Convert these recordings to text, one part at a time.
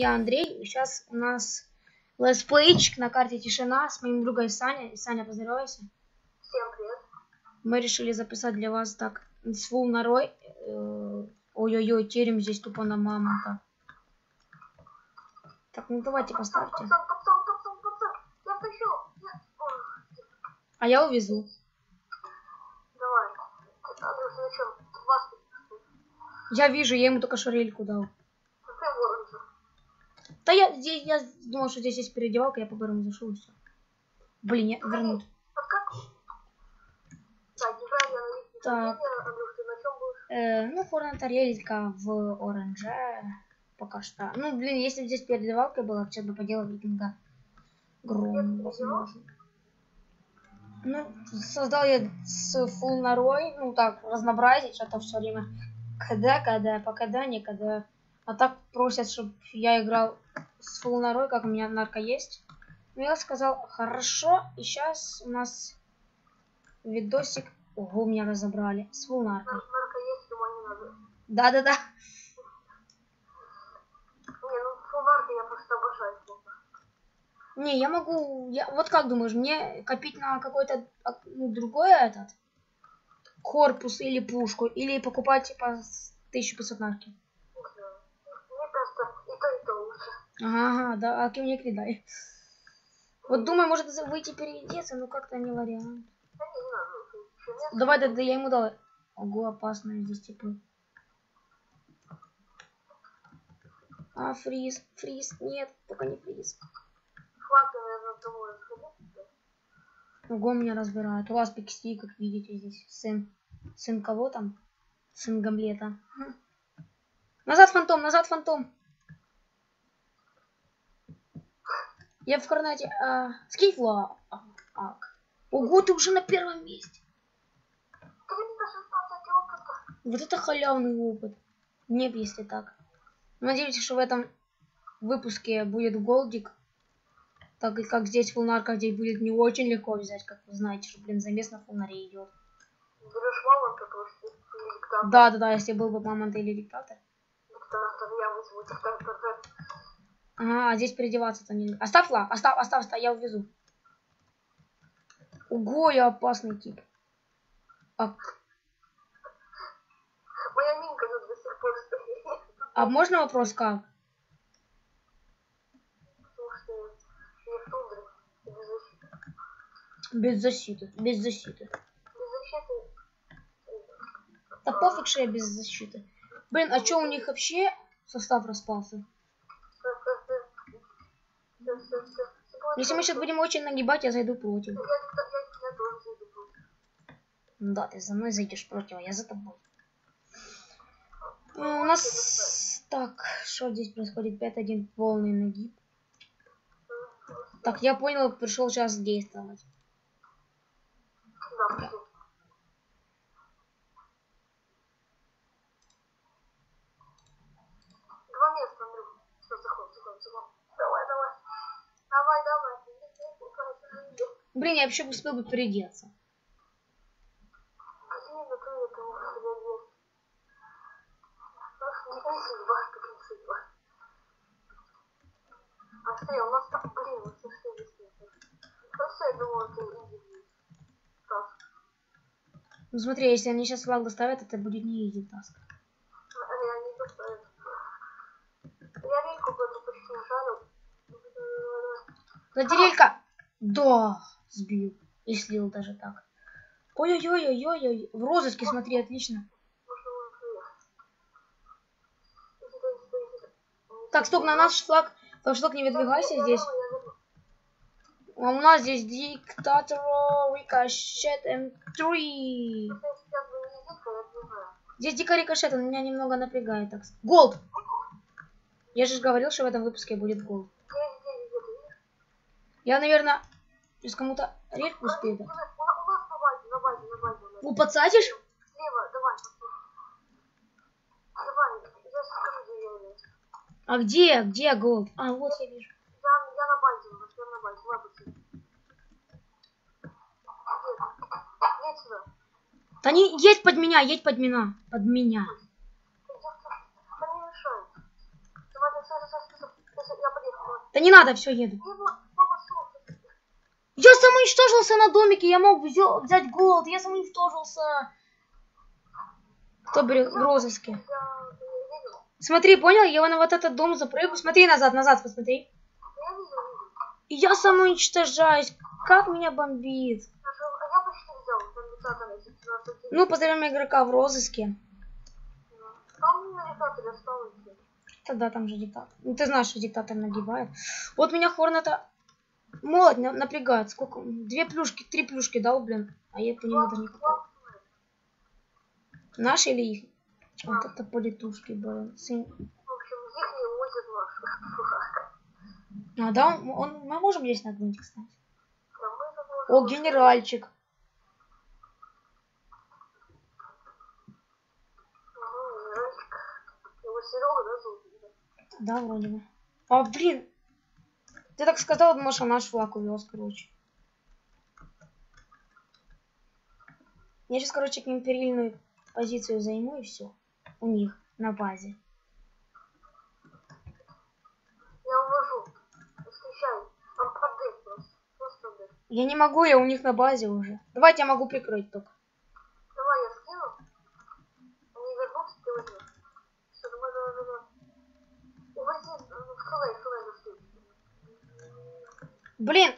я Андрей. Сейчас у нас летсплейчик на карте Тишина с моим другом Саня. Саня, поздоровайся. Всем привет. Мы решили записать для вас так с фул нарой. Э, Ой-ой-ой, терем здесь тупо на мамонта. Так, ну давайте поставьте. А я увезу. Давай. Я вижу, я ему только шарельку дал. Да я, здесь, я думал, что здесь есть переодевалка, я по барам зашел и все. Блин, я вернут. Так, будешь? Э, ну, хорна тарелька в оранже. Пока что. Ну, блин, если бы здесь передавалка была, сейчас бы поделал викинга гром, возможно. Ну, создал я с фул нарой, ну так, разнообразить, что-то все время КД, КД, по КД, не КД. А так просят, чтобы я играл с фул нарой, как у меня нарко есть. Ну, я сказал, хорошо, и сейчас у нас видосик. Ого, меня разобрали. С фул наркой. Нар- Нарко есть, ума не надо. Да-да-да. Не, ну фу нарко я просто обожаю. Не, я могу... Я... Вот как думаешь, мне копить на какой-то а, ну, другой этот корпус или пушку, или покупать типа с 1500 нарки? Не знаю. Мне кажется, и то, и то лучше. Ага, да, а мне кидай. Вот думаю, может выйти переодеться, но как-то не вариант. Давай, да, да я ему дал. Ого, опасно здесь типа. А, фриз, фриз, нет, только не фриз. Ого, меня разбирают. У вас пикси, как видите, здесь сын. Сын кого там? Сын Гамлета. Назад фантом, назад фантом. Я в Корнете. А, скинь флаг. А, Ого, ты уже на первом месте. 316 опыта. Вот это халявный опыт. Нет, если так. Надеюсь, что в этом выпуске будет голдик. Так и как здесь фулнарка, где будет не очень легко взять, как вы знаете, что, блин, замес на фулнаре идет. Диктатор. Да, да, да, если был бы мамонт или диктатор. Диктатор, я вызову диктатора. Ага, а здесь переодеваться-то не... Оставь флаг, оставь, оставь, оставь, я увезу. Ого, я опасный тип. А, Моя минка тут до сих пор стоит. а можно вопрос как? Без защиты. Без защиты, без защиты. Без защиты. Да пофиг, что я без защиты. Блин, а что у них вообще состав распался? Если мы сейчас будем очень нагибать, я зайду против. Да, ты за мной зайдешь против, а я за тобой. Э, У нас... Так, что здесь происходит? 5-1 полный нагиб. Так, я понял, пришел час действовать. Да, всё. Два места, Андрюх. Всё, заход, заход, заход. Давай, давай. Давай, давай. Блин, я вообще успел бы переодеться. А смотри, у нас там, блин, вот все здесь нет. Хорошо, я думала, ты изи будет. Так, Ну смотри, если они сейчас флаг доставят, это будет не изи таск. они, они доставят. Я почти! Да, сбил. И слил даже так. Ой-ой-ой-ой-ой. В розыске, смотри, отлично. Так, стоп, на наш флаг. Флагшток не выдвигайся здесь. А у нас здесь диктатор рикошет М3. Если сейчас бы не дитка, я не знаю. Здесь дико рикошет, он меня немного напрягает. Так. Голд! Я же говорил, что в этом выпуске будет голд. Я, наверное, сейчас кому-то редко успею. У нас, на базе, на базе, на базе. Ну, подсадишь? Слева, давай. Давай, я скажу, где я есть. А где? Где голд? А, вот я вижу. Я, я на базе нас, я на базе, давай. Где? Едь сюда. Да не, едь под меня, едь под меня. Под меня. Где? Да не надо, все, еду. Не было, мама, солнце. Я самоуничтожился на домике, я мог взять голод, я самоуничтожился. Кто берет в розыске? Смотри, понял? Я на вот этот дом запрыгну. Смотри назад, назад, посмотри. И я самоуничтожаюсь. Как меня бомбит. Даже- я почти взял, там диктатор есть, 17 Ну, позовем игрока в розыске. Тогда там же диктатор. Ну, ты знаешь, что диктатор нагибает. Вот меня Хорната молот на- напрягает. Сколько? Две плюшки, три плюшки дал, блин. А я по нему даже не попал. Наши или их? Вот это политушки, блин. Сын. А, да, он, он- мы можем здесь нагнуть, кстати. Да мы заблокировали. О, генеральчик. Да, вроде бы. А, блин. Ты так сказал, Маша наш флаг увез, короче. Я сейчас, короче, к ним перильную позицию займу и все. У них на базе. Я увожу. Отдых. Я не могу, я у них на базе уже. Давайте я могу прикрыть только. Давай, я скину. Они вернутся, ты возьмешь. Все, давай, давай, давай. Увози, ну, вкрывай, вкрывай на встречу. Блин.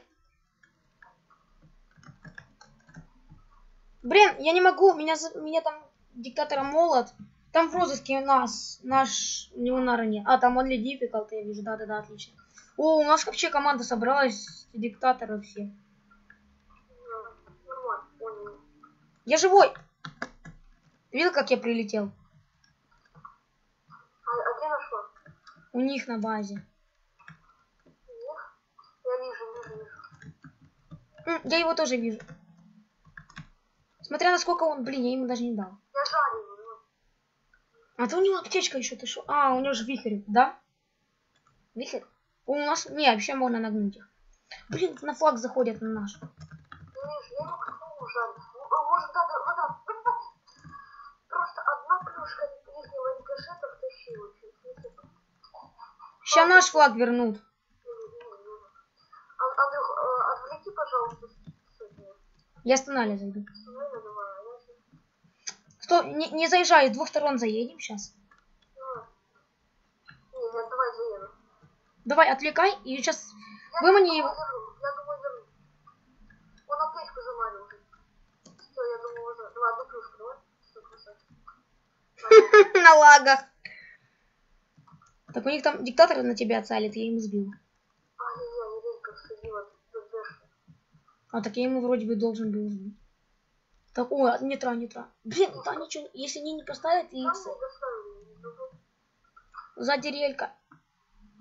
Блин, я не могу, меня, меня там диктатора молот. Там в розыске у нас, наш, не у Нарани. А, там он difficult, я вижу, да-да-да, отлично. О, у нас вообще команда собралась, диктаторы все. Я живой! Видел, как я прилетел? А, а где нашла? У них на базе. Их? Я вижу, вижу, вижу. М, Я его тоже вижу. Смотря насколько он, блин, я ему даже не дал. А то у него аптечка еще ты шо? А, у него же вихрь, да? Вихрь? У нас... Не, вообще можно нагнуть их. Блин, на флаг заходят на наш. Я вижу, я его как-то жарю. М- Может, надо, вода. Просто одна плюшка ихнего рикошета втащила. чуть-чуть. Сейчас наш флаг вернут. А- Андрюх, э, отвлеки, пожалуйста, с- с этого. Я с тоннеля зайду. Я Кто? Не, не заезжай, с двух сторон заедем сейчас. Давай. Отвлекай, и сейчас Я вымани его. Я думаю, верну. Он аптечку заманил. Все, я думаю, уже. Давай, одну плюшку, давай. На лагах. Так у них там диктатор на тебя отцалит, я ему сбил. Ай-яй-яй, ДДшку. А так я ему вроде бы должен был. Так, о, нитра, нитра. Блин, да ничего, если они не поставят, и не не сзади релька.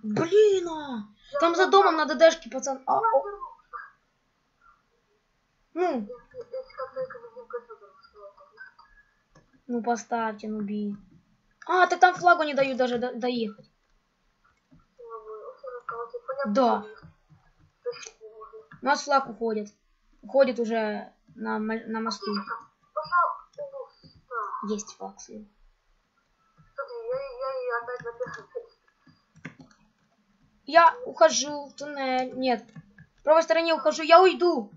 Блин, а! Там за домом на ДДшке, пацан. А, о, ну, ну поставьте, ну бей. А, так там флагу не дают даже до- доехать. Да. У нас флаг уходит. Уходит уже на, на мосту. Пожалуйста. Есть. Смотри, я, ухожу в туннель. Нет. В правой стороне ухожу. Я уйду.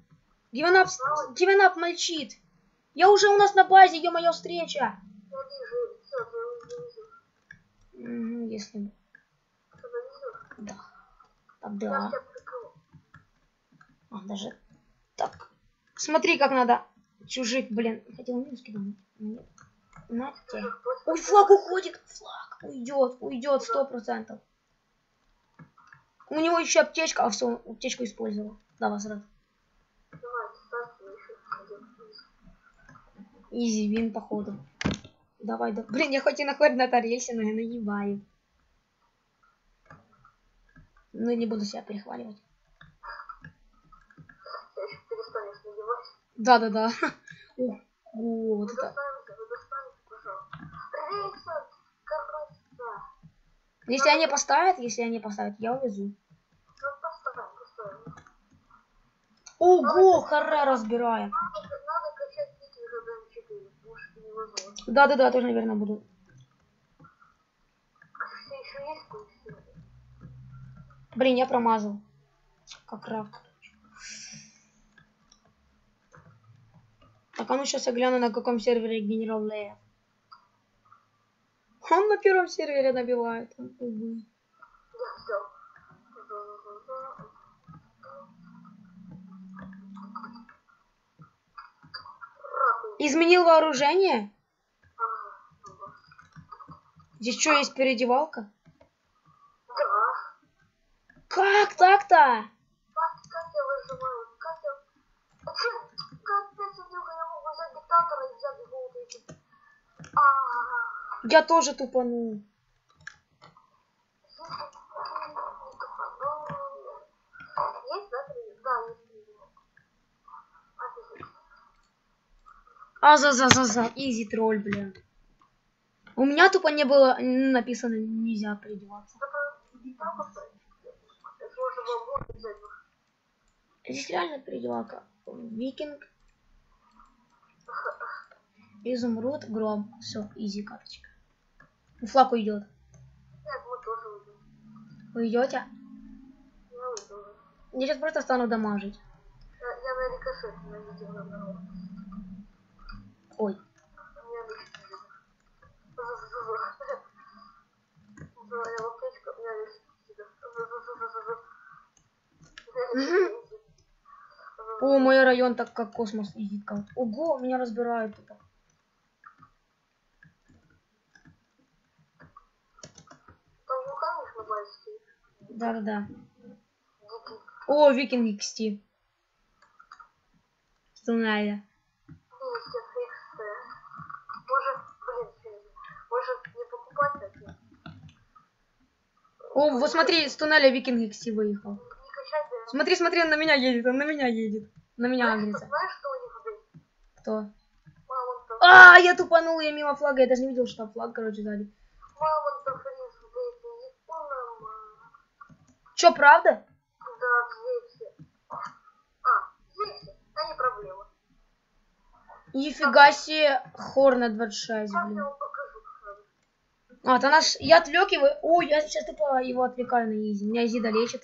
Гивенап, Гивенап мальчит. Я уже у нас на базе, ё-моё, встреча. Я вижу, все, ты вижу. Мгм, если бы. Да. Тогда. А, даже. Смотри, как надо. Чужих, блин. Хотел минус кидать. Нет. На Ой, флаг уходит. Флаг уйдет, уйдет сто процентов. У него еще аптечка, а все, аптечку использовал. Давай, один. Изи вин, походу. Давай, да. Блин, я хоть и на тарелке, но я нагибаю. Ну, не буду себя перехваливать. Я еще перестанешь надевать. Да-да-да. О, вот это. Если они поставят, если они поставят, я увезу. Ого, харе разбираем. Надо, надо качать Питер за ДМ4, потому что невозможно. Да-да-да, тоже, наверное, буду. Блин, я промазал. Как рак. Так, а ну сейчас я гляну, на каком сервере генерал Лея. Он на первом сервере набивает. Раку. Изменил вооружение? Здесь что, есть переодевалка? Да. Как так-то? Как, как я выживаю? Как я... А чё? Как ты сидел, я могу взять диктатора и взять его вот эти... А, Я тоже. Офигеть. А за за за за изи тролль, блин. У меня тупо не было написано нельзя взять. Здесь реально переодевалка. Викинг. Изумруд, гром. Все, изи карточка. Флаг уйдет. Нет, мы тоже уйдем. Вы идете? Я уйду. Я сейчас просто стану дамажить. Я, я на рикошет на видео. Ой. У у О, мой район так как космос. Как... Ого, меня разбирают тупо. Там вулкан их на базе стоит. Да-да-да. Дикий. О, викинг XT. Покупать такие? О, вот смотри, с туннеля викинг XT выехал. Смотри, смотри, он на меня едет, он на меня едет. На меня агрится. что? Кто? А, я тупанул, я мимо флага, я даже не видел, что там флаг, короче, Японом. Чё, правда? Да, взвейте. А, взвейте. Да не проблема. Нифига себе, Хорна 26, Сейчас я блин. А, то наш, я отвлек его. Ой, я сейчас тупо его отвлекаю на изи. Меня изи долечит.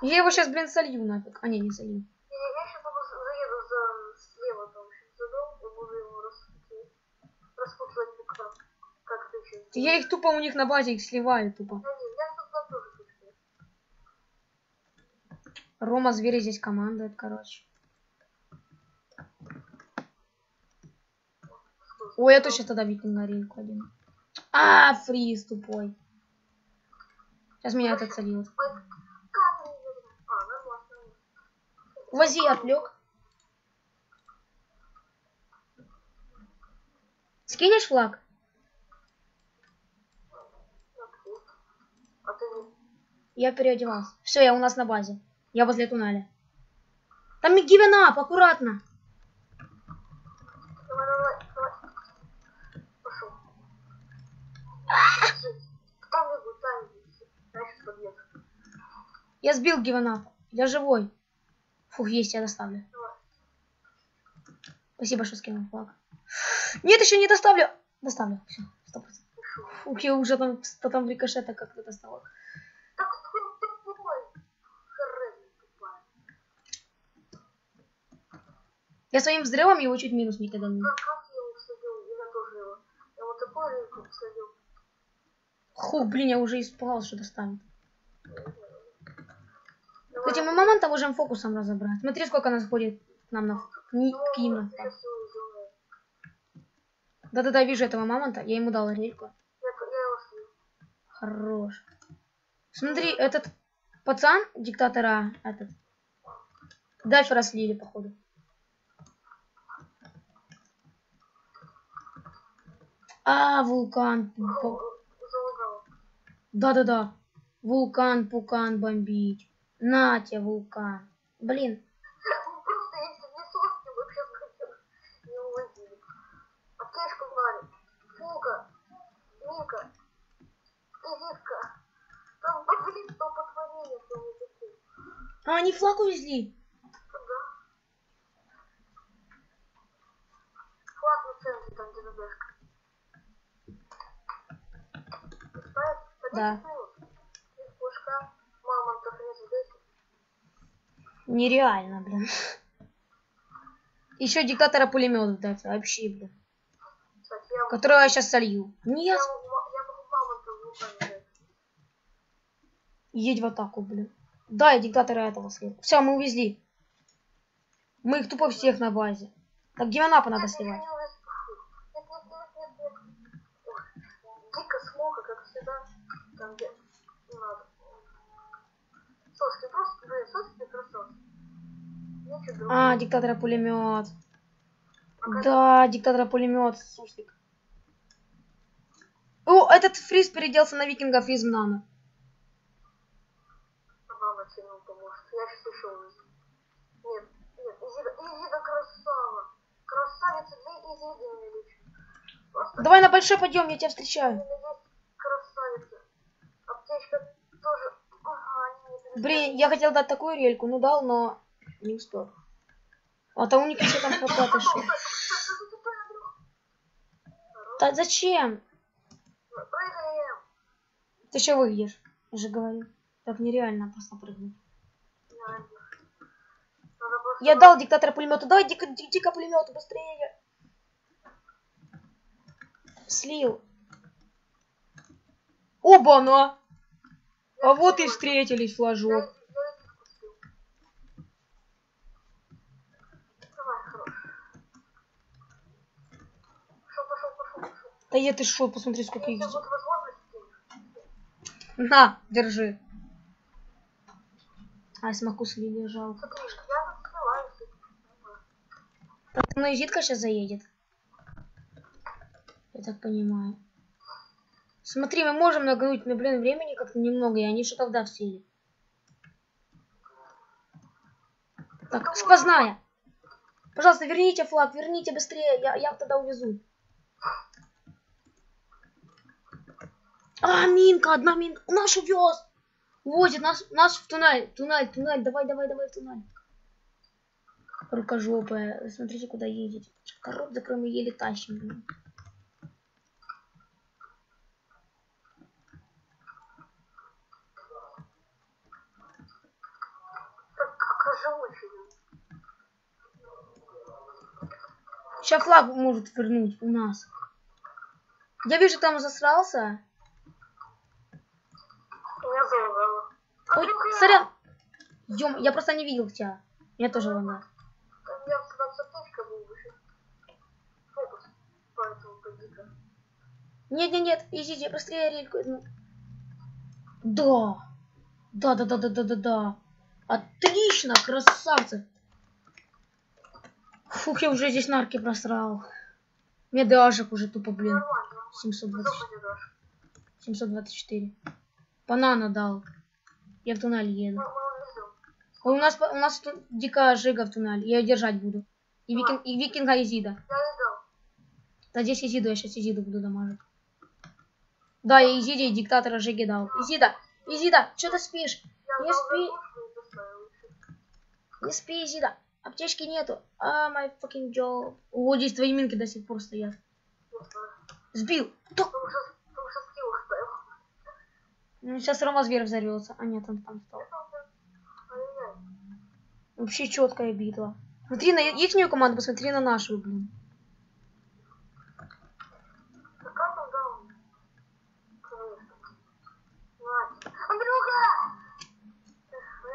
Я его сейчас, блин, солью нафиг. А, не, не солью. Я, сейчас заеду за слева там за дом и буду его распутывать. Как как ты сейчас. Я их тупо у них на базе их сливаю тупо. Я тут там тоже хочу. Рома Зверь здесь командует, короче. Ой, я точно тогда викинга рейку один. А, фриз тупой. Сейчас меня нормально, нормально. Вози, отвлек. Скинешь флаг? Я переодевался. Все, я у нас на базе. Я возле туннеля. Там гивенап, аккуратно. Пошел. Я сбил гивенап. Я живой. Фух, есть, я доставлю. Спасибо, что скинул флаг. Нет, еще не доставлю. Доставлю. Все, сто процентов. Фух, я уже там, там рикошета как-то доставал. Так ты тупой. Хрен тупая. Я своим взрывом его чуть минус не киданул. Как, я его всадил? Я тоже его. Я вот такой рейку всадил. Хух, блин, я уже испугался, что достанет. Кстати, мы мамонта можем фокусом разобрать. Смотри, сколько нас ходит к нам на к ним сделаю. Да-да-да, вижу этого мамонта. Я ему дал рельку. Хорош. Смотри, этот пацан диктатора, этот, Дальфера слили, походу. А, вулкан. Да-да-да. Вулкан, пукан бомбить. На тебе, вулкан. Блин. А, они флаг увезли. Да. Флаг на центре. Да. минут. Из пушка мамонтов из 10. Нереально, блин. Еще диктатора пулемет дать. Вообще, блин. Я, Которого я сейчас солью. я, Нет. я дать. Едь в атаку, блин. Да, я диктатора этого слил. Все, мы увезли. Мы их тупо всех на базе. Так, Гиманапа надо я сливать. Дико смока, как всегда. Там где не надо. Ты просто, блин, ты красавчик. А, диктатора пулемет. Да, диктатора пулемет, суслик. О, этот фриз переделся на викинга меня лечит. Просто Давай на большой подъем, я тебя встречаю. Блин, я хотел дать такую рельку, ну дал, но не успел. А то у них еще там хп шел. Да зачем? Ты еще выйдешь, я же говорю. Так нереально просто прыгнуть. Я дал диктатора пулемету. Давай дико, ди- дико пулемету, быстрее. Слил. Оба-на! А вот и встретились, флажок. я их вкусил. Давай, хорош. Пошел, пошел, пошел, пошел. Да я ты шо, посмотри, сколько их На, держи. А, смоку слили, жалко. ну и Зитка сейчас заедет. Я так понимаю. Смотри, мы можем нагнуть, но, блин, времени как-то немного, и они что тогда всели. Так, сквозная. Пожалуйста, верните флаг, верните быстрее, я, я тогда увезу. А, минка, одна минка. Наш увез. Возит нас, нас в туннель, туннель, туннель, давай, давай, давай в туннель. Рукожопая, смотрите, куда едете. Корот закроем и еле тащим. Сейчас флаг может вернуть у нас. Я вижу, там засрался. Меня залагало. Ой, сорян. Ём, я просто не видел тебя. Я тоже. Там я был выше. Фокус. Поэтому. Нет, нет, нет, идите, быстрее рельку. Да. Да, да, да, да, да, да, да. Отлично, красавцы. Фух, я уже здесь нарки просрал. Мне дашек уже тупо, блин. Нормально. 720, Кто не дашь? 724. Банана дал. Я в туннель еду. Ой, у нас, у нас дикая жига в туннеле. Я ее держать буду. И, викинг, и викинга Изида. Да здесь Изиду, я сейчас Изиду буду дамажить. Да, я Изиде и диктатора Жиги дал. Изида, Изида, что ты спишь? Не спи. Не спи, Изида. Аптечки нету. А, my fucking job. О, здесь твои минки до сих пор стоят. Сбил. Да. Ну, сейчас Рома зверь взорвется. А нет, он там стал. Вообще четкая битва. Смотри на ихнюю команду, посмотри на нашу, блин. Я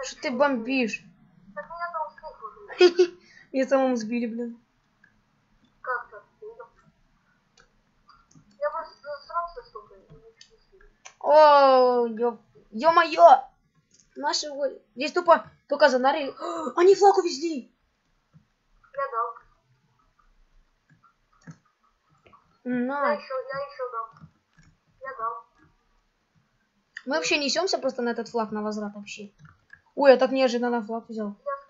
Что ты бомбишь? Так меня там. Меня самому сбили, блин. Как так? Видел? Я просто засрался столько и ничего не слил. О, ё-моё! Наши вот. Здесь тупо только занарили. Они флаг увезли! Я дал. Я На. еще, я еще дал. Я дал. Мы вообще несемся просто на этот флаг на возврат вообще. Ой, я так неожиданно флаг взял. Я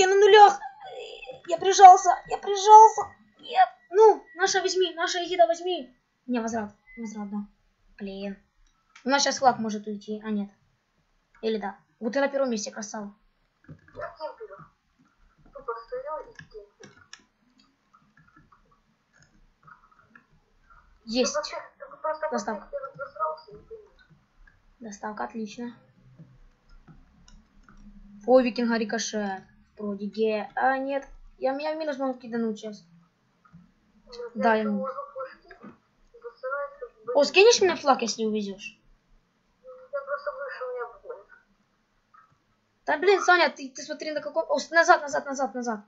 я на нулях. Я прижался, я прижался. Нет. Ну, наша возьми, наша еда возьми. Не, возврат, возврат, да. Блин. У нас сейчас флаг может уйти, а нет. Или да. Вот ты на первом месте, красава. Есть. Доставка. Доставка, отлично. О, викинга рикошет. Вроде ге. А, нет. Я, я минус могу кидануть сейчас. Ну, Да, я бы. О, скинешь мне флаг, если увезешь? Да блин, Саня, ты, ты смотри на каком... О, назад, назад, назад, назад.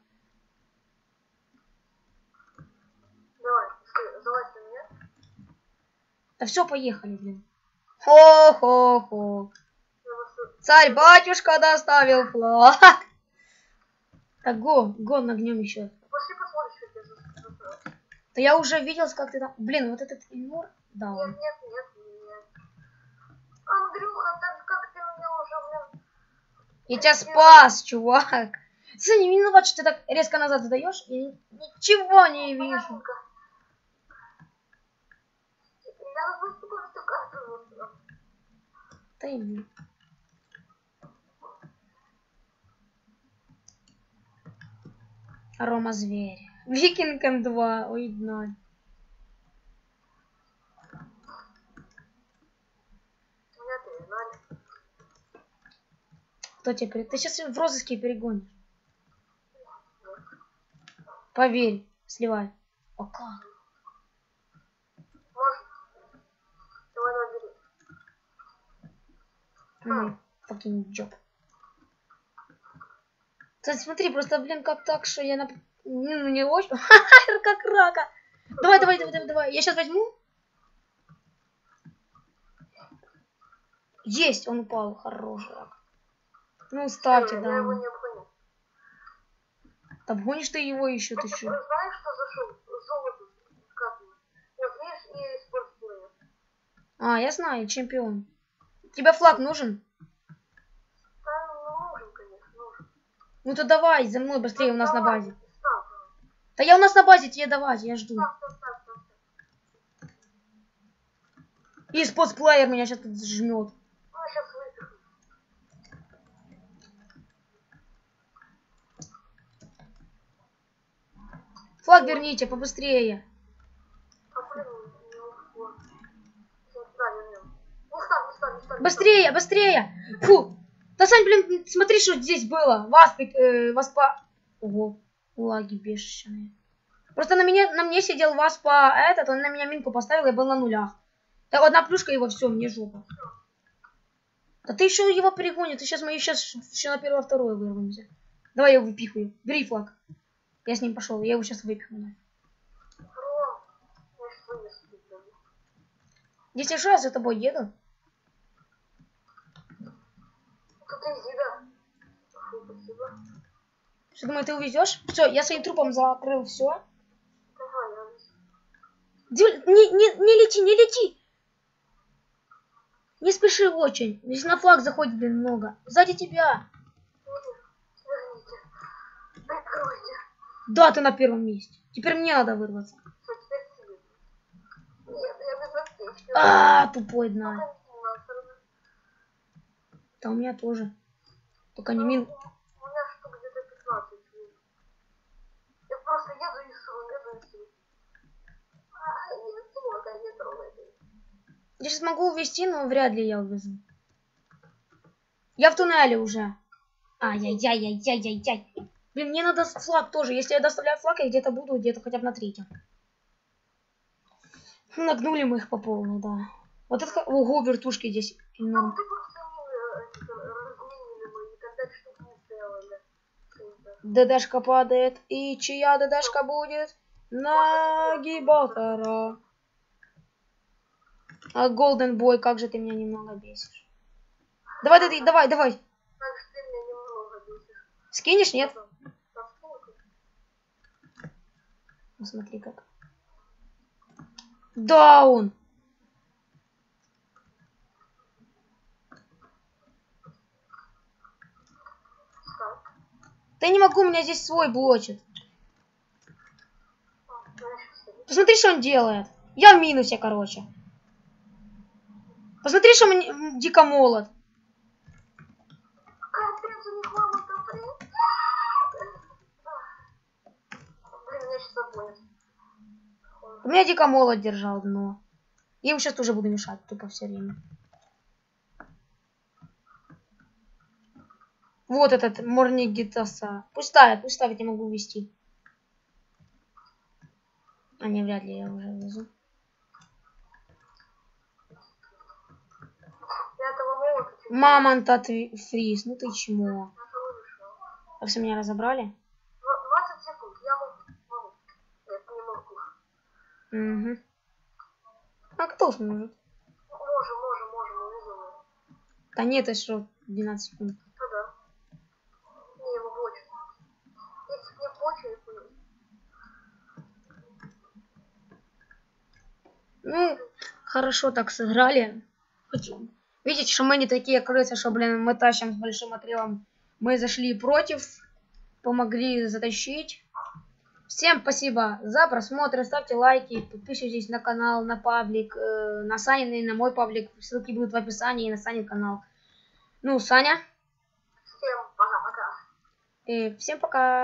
Давай, залазь на меня. Да все, поехали, блин. Хо-хо-хо. Царь-батюшка доставил флаг. Так, го, го нагнем еще. Пошли я зас- засрался. Да я уже видел, как ты там... Блин, вот этот Ильнур... Да, Нет, он. нет, нет, нет. Андрюха, так как ты меня уже, блин... Я тебя спас, чувак. Саня, не виноват, что ты так резко назад задаешь. Я ни- ничего не вижу. Да иди. Рома зверь. Викинг М2. Ой, дно. Меня перегнали. Кто тебе пере- Ты сейчас в розыске перегонишь. Поверь. Сливай. О, как? Давай, давай, бери. Ну, fucking job. Кстати, смотри, просто, блин, как так, что я на... Ну, не очень... Как рака. Давай, давай, давай, давай, давай. Я сейчас возьму. Есть, он упал. Хороший рак. Ну, ставьте, Я да. его не обгоню. Да обгонишь ты его еще, ты что? знаешь, что зашел? Золото скатывает. Вот видишь, и спортсмен. А, я знаю, чемпион. Тебе флаг нужен? Да, ну, нужен, конечно, нужен. Ну то давай, за мной быстрее у нас на Давай, базе. Да я у нас на базе, тебе давать, я жду. И спортсплеер меня сейчас тут жмет. Ну, выпихну. Флаг верните, побыстрее. А, не Быстрее, быстрее! Фу! Да, Сань, блин, смотри, что здесь было. Васпик, э, васпа... Ого, лаги бешеные. Просто на, меня, на мне сидел васпа этот, он на меня минку поставил, я был на нулях. Так одна плюшка его, все, мне жопа. Да ты еще его перегонит, сейчас мы сейчас еще на первое второе вырвемся. Давай я его выпихаю. Бери флаг. Я с ним пошел, я его сейчас выпихну. Если что, я за тобой еду. Тут изи, да. Фу, спасибо. Что думаю, ты увезешь? Все, я своим трупом закрыл все. Давай, я вынесу. Дюль, не, не, не лети, не лети. Не спеши очень. Здесь на флаг заходит, блин, много. Сзади тебя. Да, ты на первом месте. Теперь мне надо вырваться. А, тупой дна. Да у меня тоже. Только не мин. У меня штук где-то 15. Я просто еду и сру, еду и сру. А, не смог, не трогайте. Я сейчас могу увезти, но вряд ли я увезу. Я в туннеле уже. Ай-яй-яй-яй-яй-яй. Блин, мне надо флаг тоже. Если я доставляю флаг, я где-то буду, где-то хотя бы на третьем. Нагнули мы их по полной, да. Вот это... Ого, вертушки здесь. Ну, ты просто не разменили мы, никогда штук не сделали. ДДшка падает. И чья ДДшка будет? Нагибатора. А Голден Бой, как же ты меня немного бесишь. Давай, давай, давай, давай. Скинешь, нет? Насколько? Ну, смотри как. Даун. Да я не могу, у меня здесь свой блочит. Посмотри, что он делает. Я в минусе, короче. Посмотри, что м, дико. Капец, у меня дико молот держал дно. Я ему сейчас тоже буду мешать тупо все время. Вот этот Морнигитаса. Пусть ставит, пусть ставит, я могу ввести. А не, вряд ли я уже везу. Мамонт от фриз, ну ты чмо. А все меня разобрали? Дв- 20 секунд, я могу. могу. Нет, не могу. Угу. А кто сможет? Можем, можем, можем, увидим. Да нет, это что, 12 секунд. Ну да. Не, его больше. Если бы мне больше, я бы... Ну, хорошо так сыграли. Видите, что мы не такие крысы, что, блин, мы тащим с большим отрывом. Мы зашли против, помогли затащить. Всем спасибо за просмотр, ставьте лайки, подписывайтесь на канал, на паблик, э, на Санин и на мой паблик. Ссылки будут в описании и на Санин канал. Ну, Саня, Всем пока-пока. и всем пока.